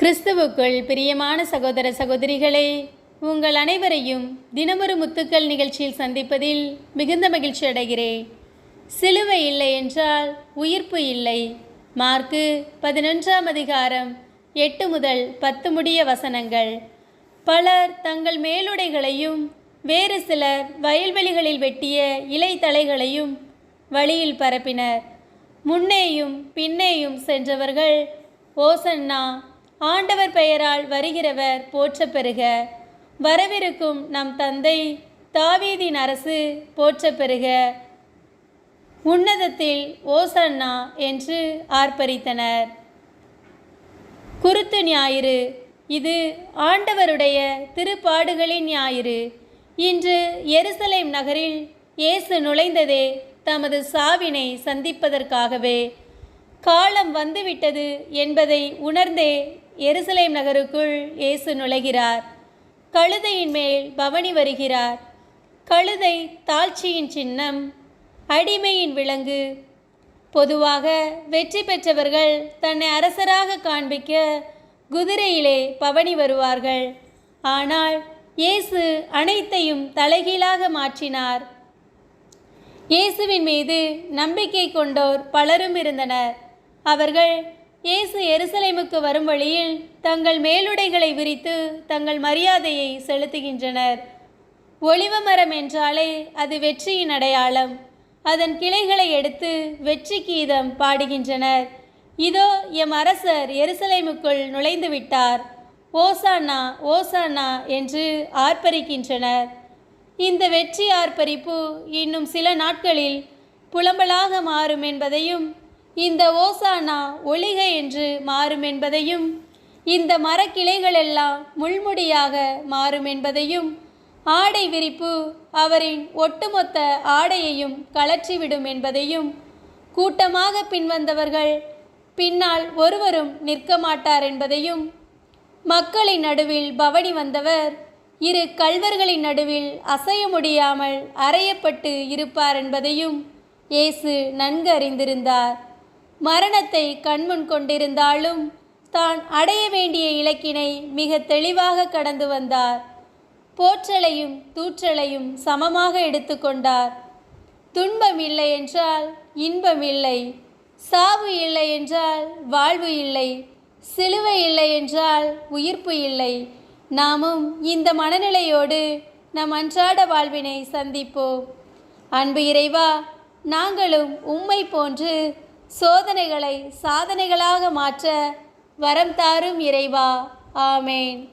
கிறிஸ்துவுக்குள் பிரியமான சகோதர சகோதரிகளே உங்கள் அனைவரையும் தினமொரு முத்துக்கள் நிகழ்ச்சியில் சந்திப்பதில் மிகுந்த மகிழ்ச்சி அடைகிறேன். சிலுவை இல்லை என்றால் உயிர்ப்பு இல்லை. மார்க்கு பதினொன்றாம் அதிகாரம் எட்டு முதல் பத்து முடிய வசனங்கள். பலர் தங்கள் மேலுடைகளையும் வேறு சிலர் வயல்வெளிகளில் வெட்டிய இலை தழைகளையும் வழியில் பரப்பினர். முன்னேயும் பின்னேயும் சென்றவர்கள் ஓசன்னா ஆண்டவர் பெயரால் வருகிறவர் போற்ற பெறுக. வரவிருக்கும் நம் தந்தை தாவீதின் அரசு போற்ற பெறுக. உன்னதத்தில் ஓசன்னா என்று ஆர்ப்பரித்தனர். குருத்து ஞாயிறு. இது ஆண்டவருடைய திருப்பாடுகளின் ஞாயிறு. இன்று எருசலேம் நகரில் இயேசு நுழைந்ததே தமது சாவினை சந்திப்பதற்காகவே. காலம் வந்துவிட்டது என்பதை உணர்ந்தே எருசலேம் நகருக்குள் இயேசு நுழைகிறார். கழுதையின் மேல் பவனி வருகிறார். கழுதை தாழ்ச்சியின் சின்னம் அடிமையின் விலங்கு. பொதுவாக வெற்றி பெற்றவர்கள் தன்னை அரசராக காண்பிக்க குதிரையிலே பவனி வருவார்கள். ஆனால் இயேசு அனைத்தையும் தலைகீழாக மாற்றினார். இயேசுவின் மீது நம்பிக்கை கொண்டோர் பலரும் இருந்தனர். அவர்கள் இயேசு எருசலேமுக்கு வரும் வழியில் தங்கள் மேலுடைகளை விரித்து தங்கள் மரியாதையை செலுத்துகின்றனர். ஒளிவ மரம் என்றாலே அது வெற்றியின் அடையாளம். அதன் கிளைகளை எடுத்து வெற்றி கீதம் பாடுகின்றனர். இதோ எம் அரசர் எருசலேமுக்குள் நுழைந்து விட்டார். ஓசானா ஓசானா என்று ஆர்ப்பரிக்கின்றனர். இந்த வெற்றி ஆர்ப்பரிப்பு இன்னும் சில நாட்களில் புலம்பலாக மாறும் என்பதையும் இந்த ஓசானா ஒளிகை என்று மாறும் என்பதையும் இந்த மரக்கிளைகளெல்லாம் முள்முடியாக மாறும் என்பதையும் ஆடை விரிப்பு அவரின் ஒட்டுமொத்த ஆடையையும் கலற்றிவிடும் என்பதையும் கூட்டமாக பின்வந்தவர்கள் பின்னால் ஒருவரும் நிற்க மாட்டார் என்பதையும் மக்களின் நடுவில் பவனி வந்தவர் இரு கல்வர்களின் நடுவில் அசைய முடியாமல் அறையப்பட்டு இருப்பார் என்பதையும் இயேசு நன்கு அறிந்திருந்தார். மரணத்தை கண்முன் கொண்டிருந்தாலும் தான் அடைய வேண்டிய இலக்கினை மிக தெளிவாக கடந்து வந்தார். போற்றலையும் தூற்றலையும் சமமாக எடுத்துக்கொண்டார் துன்பம் இல்லை என்றால் இன்பம் இல்லை. சாவு இல்லை என்றால் வாழ்வு இல்லை. சிலுவை இல்லை என்றால் உயிர்ப்பு இல்லை. நாமும் இந்த மனநிலையோடு நம் அன்றாட வாழ்வினை சந்திப்போம். அன்பு இறைவா நாங்களும் உம்மை போன்று சோதனைகளை சாதனைகளாக மாற்ற வரம் தாரும் இறைவா. ஆமேன்.